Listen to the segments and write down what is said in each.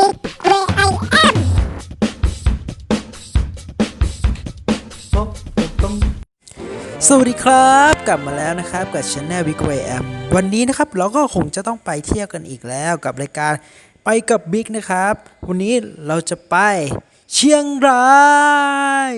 Big Where I Am สวัสดีครับ กลับมาแล้วนะครับกับช anel Big Way M วันนี้นะครับเราก็คงจะต้องไปเที่ยวกันอีกแล้วกับรายการไปกับบิ๊กนะครับ วันนี้เราจะไปเชียงราย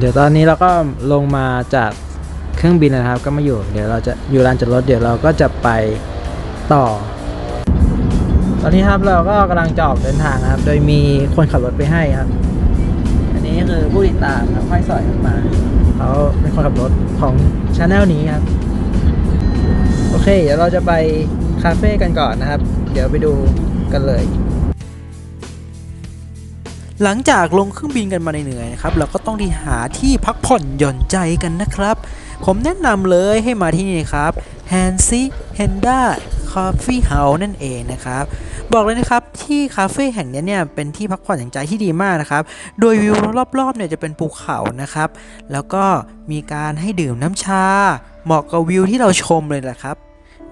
เดี๋ยวตอนนี้เราก็ลงมาจากเครื่องบินนะครับ ก็มาอยู่ เดี๋ยวเราจะอยู่ลานจอดรถเดี๋ยวเราก็จะไปต่อ ตอนนี้ครับเราก็กำลังจะออกเดินทางนะครับ โดยมีคนขับรถไปให้ครับ อันนี้คือผู้ติดตามครับค่อยสอยกันมาเขาเป็นคนขับรถของช anel นี้ครับ โอเค เดี๋ยวเราจะไปคาเฟ่กันก่อนนะครับ เดี๋ยวไปดูกันเลย หลังจากลงเครื่องบินกันมาเหนื่อยๆนะครับเราก็ต้องที่หาที่พักผ่อนหย่อนใจกันนะครับ ผมแนะนำเลยให้มาที่นี่ครับ h a n s y Henda Coffee House นั่นเองนะครับ บอกเลยนะครับที่คาเฟ่แห่งนี้เนี่ยเป็นที่พักผ่อนหย่อนใจที่ดีมากนะครับ โดยวิวรอบๆเนี่ยจะเป็นภูเขานะครับ แล้วก็มีการให้ดื่มน้ำชา เหมาะกับวิวที่เราชมเลยแหละครับ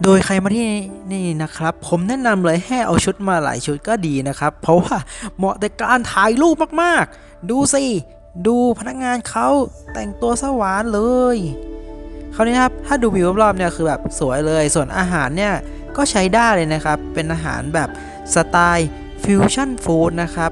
โดยใครมาที่นี่นะครับ ผมแนะนำเลยให้เอาชุดมาหลายชุดก็ดีนะครับ เพราะว่าเหมาะแต่การถ่ายรูปมากๆ ดูสิ ดูพนักงานเขาแต่งตัวสวานเลยคราวนี้นครับถ้าดูวิวรอบๆเนี่ยคือแบบสวยเลย ส่วนอาหารเนี่ยก็ใช้ได้เลยนะครับ เป็นอาหารแบบสไตล์ฟิวชั่นฟู้ดนะครับ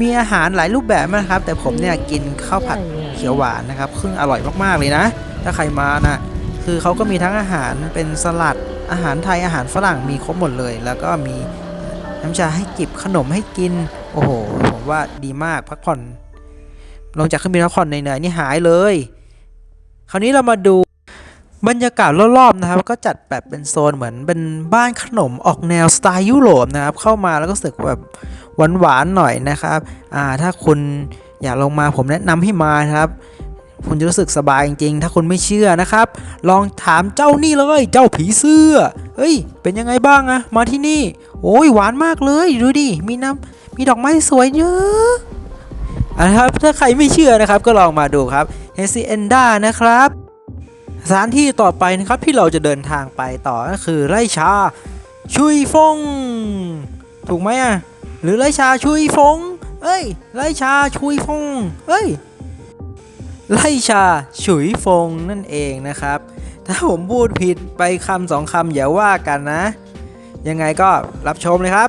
มีอาหารหลายรูปแบบนะครับ แต่ผมเนี่ยกินข้าวผัดเขียวหวานนะครับซึ่งอร่อยมากๆเลยนะ ถ้าใครมานะ คือเขาก็มีทั้งอาหารเป็นสลัดอาหารไทยอาหารฝรั่งมีครบหมดเลย แล้วก็มีน้ำชาให้จิบขนมให้กิน โอ้โห ผมว่าดีมากพักผ่อน ลงจากเครื่องบินพักผ่อนเหนื่อยๆนี่หายเลย คราวนี้เรามาดูบรรยากาศรอบๆนะครับ ก็จัดแบบเป็นโซนเหมือนเป็นบ้านขนมออกแนวสไตล์ยุโรปนะครับ เข้ามาแล้วก็รู้สึกแบบหวานๆหน่อยนะครับ อ่าถ้าคุณอยากลงมาผมแนะนำให้มานะครับ คุณจะรู้สึกสบายจริงๆ ถ้าคุณไม่เชื่อนะครับ ลองถามเจ้านี่เลย เจ้าผีเสื้อ เฮ้ย เป็นยังไงบ้างอะมาที่นี่ โอ้ยหวานมากเลย ดูดิ มีน้ำมีดอกไม้สวยเยอะอะครับ ถ้าใครไม่เชื่อนะครับ ก็ลองมาดูครับเฮซิเอนดานะครับ สถานที่ต่อไปนะครับที่เราจะเดินทางไปต่อก็คือไร่ชาชุยฟง ถูกไหมอะหรือไร่ชาชุยฟงเอ้ยไร่ชาชุยฟงเอ้ย ไล่ชาฉุยฟงนั่นเองนะครับ ถ้าผมพูดผิดไปคำสองคำอย่าว่ากันนะ ยังไงก็รับชมเลยครับ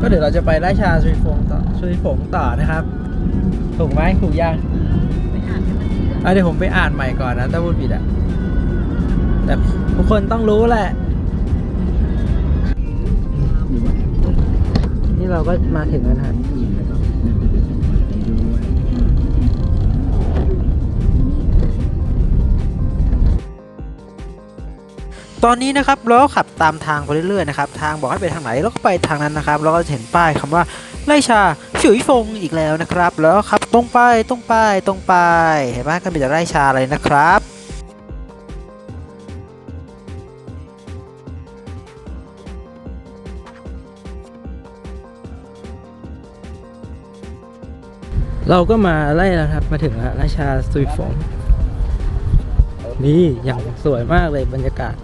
ก็เดี๋ยวเราจะไปไล่ชาฉุยฟงต่อฉุยฟงต่อนะครับ ถูกไหมถูกยังอะเดี๋ยวผมไปอ่านใหม่ก่อนนะถ้าพูดผิดอะแต่ทุกคนต้องรู้แหละ นี่เราก็มาถึงแล้วนะ ตอนนี้นะครับเราก็ขับตามทางไปเรื่อยๆนะครับทางบอกให้ไปทางไหนเราก็ไปทางนั้นนะครับเราก็จะเห็นป้ายคำว่าไล่ชาฉุยฟงอีกแล้วนะครับ แล้วก็ขับตรงไปตรงไปตรงไปเห็นไหมก็มีแต่ไล่ชาเลยนะครับเราก็มาไล่แล้วครับ มาถึงแล้วราชาซุยฟง นี่อย่างสวยมากเลยบรรยากาศ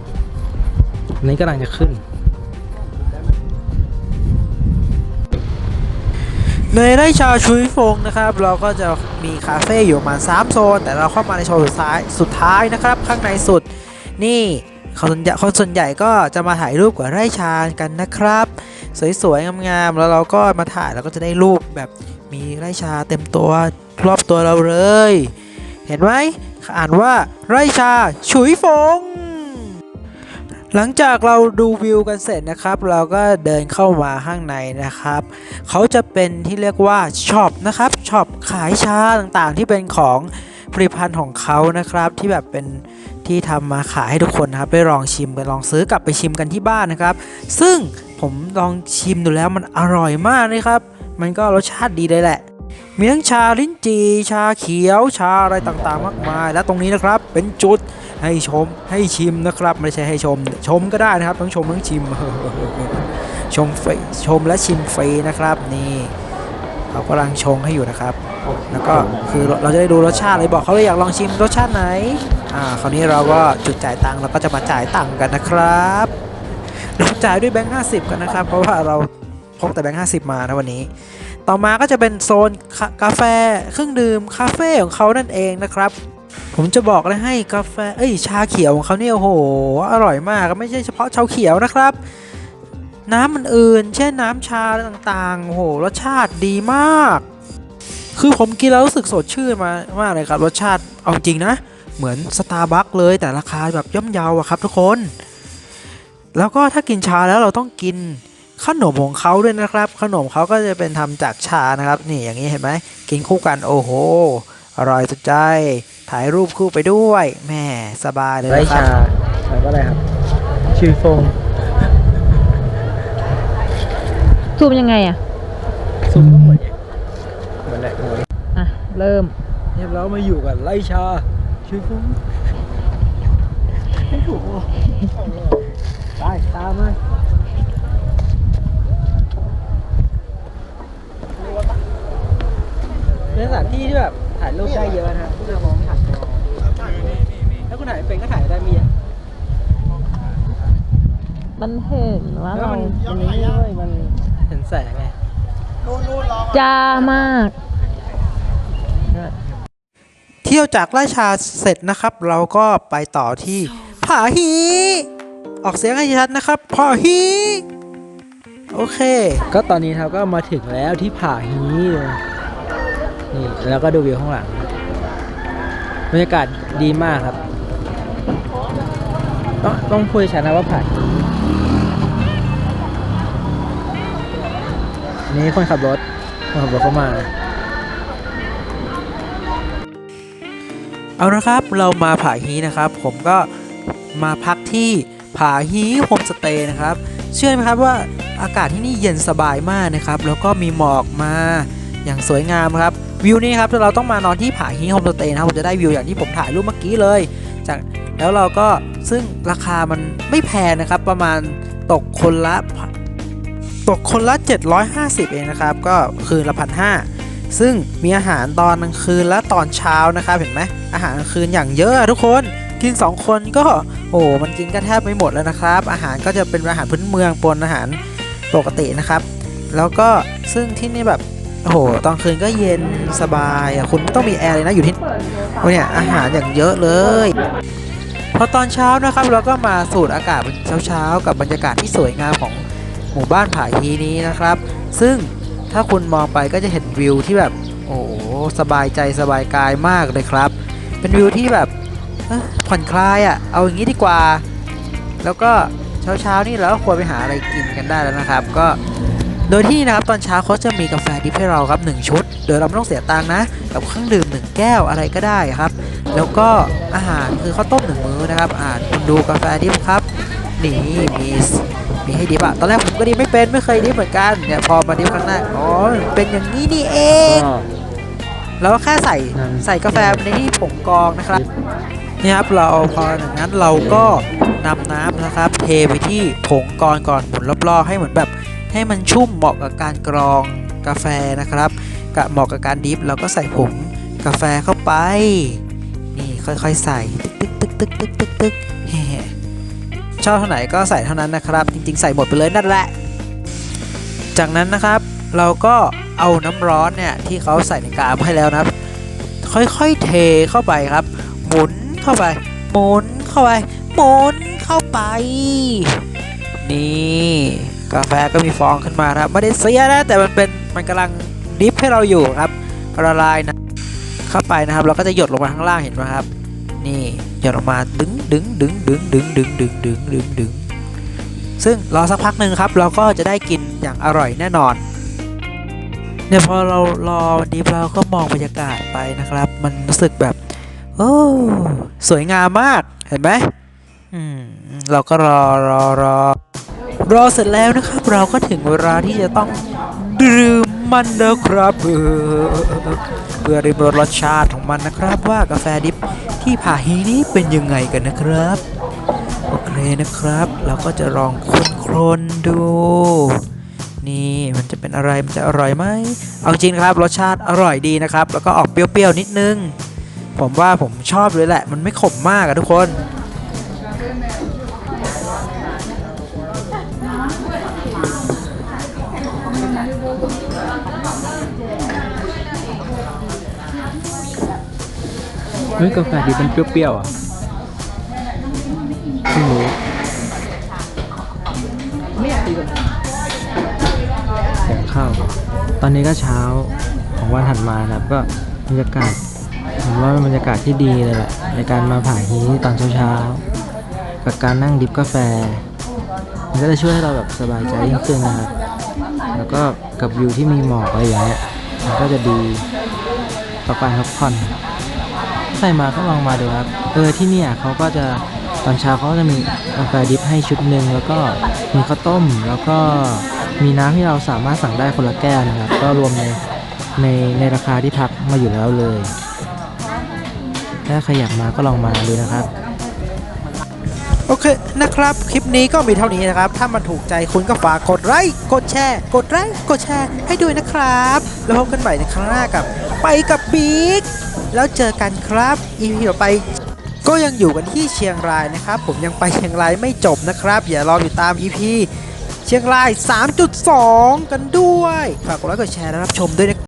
อันนี้กำลังจะขึ้น ในไร่ชาชุยฟงนะครับ เราก็จะมีคาเฟ่อยู่ประมาณ3โซน แต่เราเข้ามาในโซนสุดท้ายสุดท้ายนะครับ ข้างในสุดนี่เขาส่วนใหญ่คนส่วนใหญ่ก็จะมาถ่ายรูปกับไร่ชากันนะครับ สวยๆงามๆแล้วเราก็มาถ่ายแล้วก็จะได้รูปแบบมีไร่ชาเต็มตัวรอบตัวเราเลย เห็นไหมอ่านว่าไร่ชา ฉุยฟง หลังจากเราดูวิวกันเสร็จนะครับ เราก็เดินเข้ามาข้างในนะครับ เขาจะเป็นที่เรียกว่าช็อปนะครับช็อปขายชาต่างๆ ที่เป็นของผลิตภัณฑ์ของเขานะครับ ที่แบบเป็นที่ทำมาขายให้ทุกคนนะครับไปลองชิมกันลองซื้อกลับไปชิมกันที่บ้านนะครับ ซึ่งผมลองชิมดูแล้วมันอร่อยมากเลยครับ มันก็รสชาติดีเลยแหละ มีทั้งชาลิ้นจีชาเขียว ชาอะไรต่างๆ มากมาย และตรงนี้นะครับเป็นจุด ให้ชมให้ชิมนะครับ ไม่ใช่ให้ชม ชมก็ได้นะครับ ทั้งชมทั้งชิม ชมฟรีชมและชิมฟรีนะครับนี่เรากำลังชงให้อยู่นะครับ แล้วก็คือเราจะได้ดูรสชาติเลยบอกเขาเลยอยากลองชิมรสชาติไหนอ่าคราวนี้เราก็จุดจ่ายตังค์เราก็จะมาจ่ายตังค์กันนะครับเราจ่ายด้วยแบงค์ห้าสิบกันนะครับ เพราะว่าเราพกแต่แบงค์ห้าสิบมานะวันนี้ ต่อมาก็จะเป็นโซนกาแฟเครื่องดื่มคาเฟ่ของเขานั่นเองนะครับ ผมจะบอกเลยให้กาแฟเอ้ยชาเขียวของเขาเนี่ยโอ้โห อร่อยมากไม่ใช่เฉพาะชาเขียวนะครับ น้ำมันอื่นเช่นน้ำชาต่างๆโอ้โหรสชาติดีมาก คือผมกินแล้วรู้สึกสดชื่นมามากเลยครับรสชาติเอาจริงนะ เหมือนสตาร์บัคเลยแต่ราคาแบบย่อมเยาอะครับทุกคน แล้วก็ถ้ากินชาแล้วเราต้องกินขนมของเขาด้วยนะครับ ขนมเขาก็จะเป็นทำจากชานะครับ นี่อย่างนี้เห็นไหมกินคู่กันโอ้โหอร่อยสุดใจ ถ่ายรูปคู่ไปด้วยแหม่สบายเลยไรนะครับ ชาแล้วก็อะไรครับ ชื่อฟงซูมยังไงอะ ซุปก็เหมือนไงเหมือนแหละเหมือนอะ เริ่ม เนี่ยเรามาอยู่กับไรชาชื่อฟงไม่ถูกหรอไปตามมา เป็นสถานที่ที่แบบถ่ายรูปได้เยอะนะคุณจะมองไม่หันถ้าคุณถ่ายไม่เป็นก็ถ่ายได้ไมี มันเห็นว่าแล้วเรามันมันนี้ด้วยมันเห็นแสงไงจ้ามาก เที่ยวจากราชาเสร็จนะครับ เราก็ไปต่อที่ผาฮีออกเสียงให้ชัดนะครับผาฮีโอเค ก็ตอนนี้เราก็มาถึงแล้วที่ผาฮีเลยนี่แล้วก็ดูวิวข้างหลังบรรยากาศดีมากครับ ต้องต้องพูดชัดนะว่าผาฮี นี่คนขับรถคนขับรถเข้ามา เอาละครับเรามาผาฮีนะครับ ผมก็มาพักที่ผาฮีโฮมสเตย์นะครับ เชื่อไหมครับว่าอากาศที่นี่เย็นสบายมากนะครับ แล้วก็มีหมอกมาอย่างสวยงามครับ วิวนี้ครับเราต้องมานอนที่ผาฮีโฮมสเตย์นะครับผมจะได้วิวอย่างที่ผมถ่ายรูปเมื่อกี้เลย จากแล้วเราก็ซึ่งราคามันไม่แพงนะครับ ประมาณตกคนละ ตกคนละ 750 เองนะครับ ก็คืนละพันห้าซึ่งมีอาหารตอนกลางคืนและตอนเช้านะครับเห็นไหมอาหารกลางคืนอย่างเยอะทุกคนกิน 2 คนก็โอ้โหมันกินกันแทบไม่หมดแล้วนะครับ อาหารก็จะเป็นอาหารพื้นเมืองปนอาหารปกตินะครับ แล้วก็ซึ่งที่นี่แบบโอ้โหตอนคืนก็เย็นสบายอะคุณไม่ต้องมีแอร์เลยนะอยู่ที่โอ้เนี่ยอาหารอย่างเยอะเลยพอตอนเช้านะครับเราก็มาสูดอากาศเช้าๆกับบรรยากาศที่สวยงามของ หมู่บ้านผาฮีนี้นะครับ ซึ่งถ้าคุณมองไปก็จะเห็นวิวที่แบบโอ้โหสบายใจสบายกายมากเลยครับ เป็นวิวที่แบบผ่อนคลายอะ่ะ เอาอย่างนี้ดีกว่า แล้วก็เช้าๆนี่เราก็ควรไปหาอะไรกินกันได้แล้วนะครับ ก็โดยที่นี่นะครับตอนเช้าเขาจะมีกาแฟดิบให้เราครับ 1 ชุด โดยเราไม่ต้องเสียตังค์นะกับเครื่องดื่ม 1 แก้วอะไรก็ได้ครับ แล้วก็อาหารคือข้าวต้มหนึ่งมื้อนะครับ อ่านคุณดูกาแฟดิบครับ นี่มีมีให้ดิบอะตอนแรกผมก็ดิบไม่เป็นไม่เคยดิบเหมือนกันเนี่ยพอมาดิบครั้งแรกอ๋อเป็นอย่างนี้นี่เองก็แล้วก็แค่ใส่นั่นใส่กาแฟไปในที่ผงกรองนะครับนี่ครับเราพอจากนั้นเราก็นำน้ำนะครับ เทไปที่ผงกรก่อนหมุนรอบๆให้เหมือนแบบ ให้มันชุ่มเหมาะกับการกรองกาแฟนะครับกับเหมาะกับการดิฟเราก็ใส่ผงกาแฟเข้าไป นี่ค่อยๆใส่ ตึกตึกตึกตึกตึกตึกแฮ่ ชอบเท่าไหนก็ใส่เท่านั้นนะครับ จริง ๆ ใส่หมดไปเลยนั่นแหละ จากนั้นนะครับเราก็เอาน้ำร้อนเนี่ยที่เขาใส่ในกาให้แล้วนะครับ ค่อยๆเทเข้าไปครับ หมุนเข้าไป หมุนเข้าไป หมุนเข้าไป นี่กาแฟก็มีฟองขึ้นมาครับไม่ได้เสียนะแต่มันเป็นมันกำลังดิฟให้เราอยู่ครับละลายนะเข้าไปนะครับ เราก็จะหยดลงมาข้างล่างเห็นไหมครับ นี่หยดลงมาดึงดึงดึงดึงดึงดึงดึงดึงดึงดึงซึ่งรอสักพักหนึ่งครับ เราก็จะได้กินอย่างอร่อยแน่นอนเนี่ยพอเรารอดิฟเราก็มองบรรยากาศไปนะครับ มันรู้สึกแบบโอ้สวยงามมากเห็นไหมอืมเราก็รอรอรอรอเสร็จแล้วนะครับ เราก็ถึงเวลาที่จะต้องดื่มมันแล้วครับเออเพื่อริมรสรสชาติของมันนะครับว่ากาแฟดิบ ที่ผาฮีนี้เป็นยังไงกันนะครับ โอเคนะครับ เราก็จะลองคนๆดู นี่มันจะเป็นอะไร มันจะอร่อยไหม เอาจริงครับรสชาติอร่อยดีนะครับ แล้วก็ออกเปรี้ยวๆนิดนึง ผมว่าผมชอบเลยแหละ มันไม่ขมมากอะทุกคน ฮ้ยกาแฟดีเป็นเปรี้ยวๆอะไม่รู้แสงข้าว ตอนนี้ก็เช้าของวันถัดมานะครับ ก็บรรยากาศผมว่าเป็นบรรยากาศที่ดีเลยแหละในการมาผ่าฮีตอนเช้าๆกับการนั่งดริฟกาแฟ มันก็จะช่วยให้เราแบบสบายใจยิ่งขึ้นนะครับ แล้วก็กับวิวที่มีหมอกอะไรอย่างเงี้ยมันก็จะดีต่อการพักผ่อน ใครมาก็ลองมาดูครับ เออที่เนี่ยเขาก็จะตอนเช้าเขาจะมีกาแฟดิฟให้ชุดหนึ่งแล้วก็มีข้าวต้ม แล้วก็มีน้ำที่เราสามารถสั่งได้คนละแก้วนะครับ ก็รวมในในในราคาที่พักมาอยู่แล้วเลย ถ้าใครอยากมาก็ลองมาดูนะครับโอเคนะครับ คลิปนี้ก็มีเท่านี้นะครับ ถ้ามันถูกใจคุณก็ฝากกดไลค์กดแชร์กดไลค์กดแชร์ให้ด้วยนะครับ แล้วพบกันใหม่ในครั้งหน้ากับ ไปกับบิ๊ก แล้วเจอกันครับ EP ต่อไปก็ยังอยู่กันที่เชียงรายนะครับ ผมยังไปเชียงรายไม่จบนะครับ อย่ารออยู่ตาม EP เชียงราย 3.2 กันด้วย ฝากกดไลค์กดแชร์และรับชมด้วยนะ